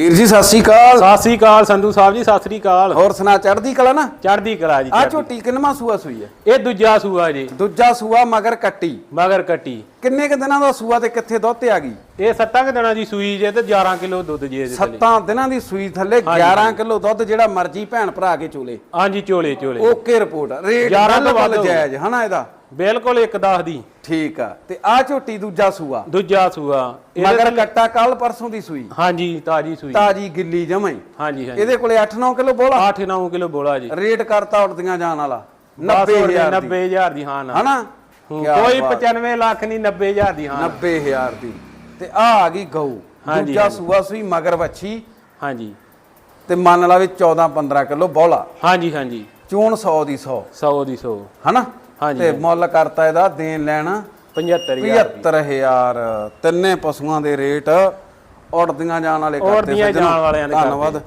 ਵੀਰ ਜੀ ਸਤਿ ਸ਼੍ਰੀ ਅਕਾਲ। ਸਤਿ ਸ੍ਰੀ ਅਕਾਲ ਸੰਧੂ ਸਾਹਿਬ ਜੀ ਸਤਿ ਸ੍ਰੀ ਅਕਾਲ। ਹੋਰ ਸੁਣਾ ਚੜ੍ਹਦੀ ਕਲਾ ਨਾ? ਚੜ੍ਹਦੀ ਕਲਾ ਜੀ ਆ। ਝੋਟੀ ਕਿੰਨਵਾਂ ਸੂਆ ਸੂਈ ਹੈ? ਇਹ ਦੂਜਾ ਸੂਆ ਜੀ। ਦੂਜਾ ਸੂਆ ਮਗਰ ਕੱਟੀ। ਮਗਰ ਕੱਟੀ। ਕਿੰਨੇ ਕ ਦਿਨਾਂ ਦਾ ਸੂਆ ਤੇ ਕਿੱਥੇ ਦੁੱਧ ਤੇ ਆ ਗਈ? ਇਹ ਸੱਤਾਂ ਕੁ ਦਿਨਾਂ ਦੀ ਸੂਈ ਜੇ ਤੇ 11 ਕਿਲੋ ਦੁੱਧ ਜੇ ਇਹਦੇ ਥੱਲੇ। ਸੱਤਾਂ ਦਿਨਾਂ ਦੀ ਸੂਈ ਥੱਲੇ 11 ਕਿਲੋ ਦੁੱਧ ਜਿਹੜਾ ਮਰਜ਼ੀ ਭੈਣ ਭਰਾ ਕੇ ਚੋਲੇ। ਹਾਂਜੀ chole chole. Okay report. Rate 11 ਤੋਂ ਵੱਧ ਜਾਇਜ਼ ਹਨਾ ਇਹਦਾ। ਬਿਲਕੁਲ ਇੱਕ ਦਸ ਦੀ। ਠੀਕ ਆ ਤੇ ਆ ਝੋਟੀ ਦੂਜਾ ਸੂਆ। ਦੂਜਾ ਸੂਆ। ਮਗਰ ਕੱਟਾ ਕੱਲ ਪਰਸੋਂ ਦੀ ਸੂਈ। ਹਾਂਜੀ ਤਾਜੀ ਸੂਈ। ਤਾਜੀ ਗਿੱਲੀ ਜਮਾਈ। ਹਾਂਜੀ ਹਾਂਜੀ। ਇਹਦੇ ਕੋਲੇ 8-9 ਕਿਲੋ ਬੋਲਾ। 8-9 ਕਿਲੋ ਬੋਲਾ ਜੀ। ਰੇਟ ਕਰਤਾ ਉੜਦੀਆਂ ਜਾਣ ਵਾਲਾ। 90000 90000 ਦੀ। 90000 ਦੀ ਹਾਂ ਨਾ। ਹਨਾ? ਕੋਈ ਬਾਤ। 95 ਲੱਖ ਨਹੀਂ 90000 ਦੀ ਹਾਂ 90000 ਦੀ। ਤੇ ਆ ਆ ਗਈ ਗਊ। ਦੂਜਾ। ਸੂਆ ਸੂਈ ਮਗਰ ਵੱਛੀ। ਹਾਂਜੀ। ਤੇ ਮੰਨ ਲਾ ਵੀ 14-15 ਕਿਲੋ ਬੋਲਾ। ਹਾਂਜੀ ਹਾਂਜੀ। ਚੋਣ 100 ਦੀ 100 100 ਦੀ 100 ਹਨਾ? ਤੇ। ਮੁੱਲ ਕਰਤਾ ਇਹਦਾ ਦੇਣ ਲੈਣਾ 75000 ਦੀ 75000 ਤਿੰਨੇ ਪਸ਼ੂਆਂ ਦੇ ਰੇਟ ਉੜਦੀਆਂ ਜਾਣ ਵਾਲੇ ਕਰਦੇ। ਧੰਨਵਾਦ